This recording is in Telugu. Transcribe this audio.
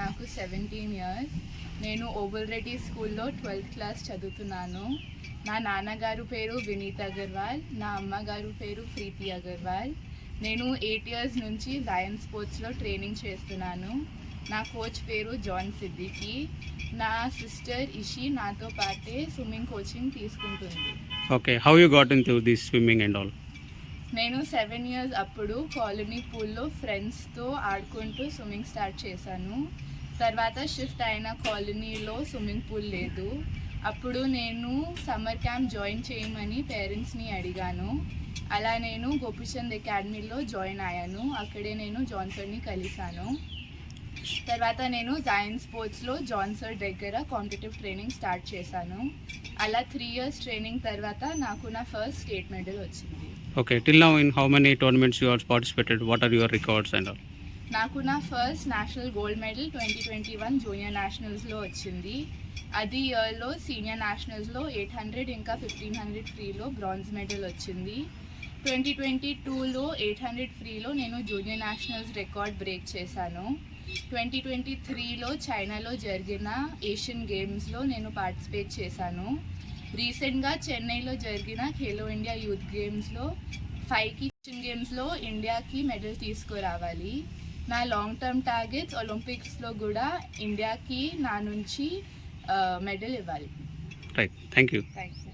నాకు సెవెంటీన్ ఇయర్స్ నేను ఓబుల్ రెడ్డి స్కూల్లో ట్వెల్త్ క్లాస్ చదువుతున్నాను. నా నాన్నగారు పేరు వినీత్ అగర్వాల్ నా అమ్మగారు పేరు ప్రీతి అగర్వాల్. నేను ఎయిట్ ఇయర్స్ నుంచి లయన్ స్పోర్ట్స్లో ట్రైనింగ్ చేస్తున్నాను. నా కోచ్ పేరు జాన్ సిద్దికి. నా సిస్టర్ ఇషి నాతో పాటే స్విమ్మింగ్ కోచింగ్ తీసుకుంటుంది. Okay how you got in this swimming and all నేను సెవెన్ ఇయర్స్ అప్పుడు కాలనీ పూల్లో ఫ్రెండ్స్తో ఆడుకుంటూ స్విమ్మింగ్ స్టార్ట్ చేశాను. తర్వాత షిఫ్ట్ అయిన కాలనీలో స్విమ్మింగ్ పూల్ లేదు. అప్పుడు నేను సమ్మర్ క్యాంప్ జాయిన్ చేయమని పేరెంట్స్ని అడిగాను. అలా నేను గోపిచంద్ అకాడమీలో జాయిన్ అయ్యాను. అక్కడే నేను జాన్సర్ని కలిశాను. తర్వాత నేను జాయిన్ స్పోర్ట్స్లో జాన్సర్ దగ్గర కాంపిటేటివ్ ట్రైనింగ్ స్టార్ట్ చేశాను. అలా త్రీ ఇయర్స్ ట్రైనింగ్ తర్వాత నాకు నా ఫస్ట్ స్టేట్ మెడల్ వచ్చింది. Okay till now in how many tournaments you are participated what are your records and all నాకు నా first national gold medal twenty twenty one junior నేషనల్స్లో వచ్చింది. అది ఇయర్లో సీనియర్ నేషనల్స్లో ఎయిట్ హండ్రెడ్ ఇంకా ఫిఫ్టీన్ హండ్రెడ్ ఫ్రీలో బ్రాంజ్ మెడల్ వచ్చింది. ట్వంటీ ట్వంటీ టూలో ఎయిట్ హండ్రెడ్ ఫ్రీలో నేను జూనియర్ నేషనల్స్ రికార్డ్ బ్రేక్ చేశాను. ట్వంటీ ట్వంటీ త్రీలో చైనాలో జరిగిన ఏషియన్ గేమ్స్లో నేను పార్టిసిపేట్ చేశాను. రీసెంట్గా చెన్నైలో జరిగిన ఖేలో ఇండియా యూత్ గేమ్స్లో ఫైవ్కి ఏషియన్ గేమ్స్లో ఇండియాకి మెడల్ తీసుకురావాలి. నా లాంగ్ టర్మ్ టార్గెట్స్ ఒలింపిక్స్లో కూడా ఇండియాకి నా నుంచి మెడల్ ఇవ్వాలి. Thank you. Thank you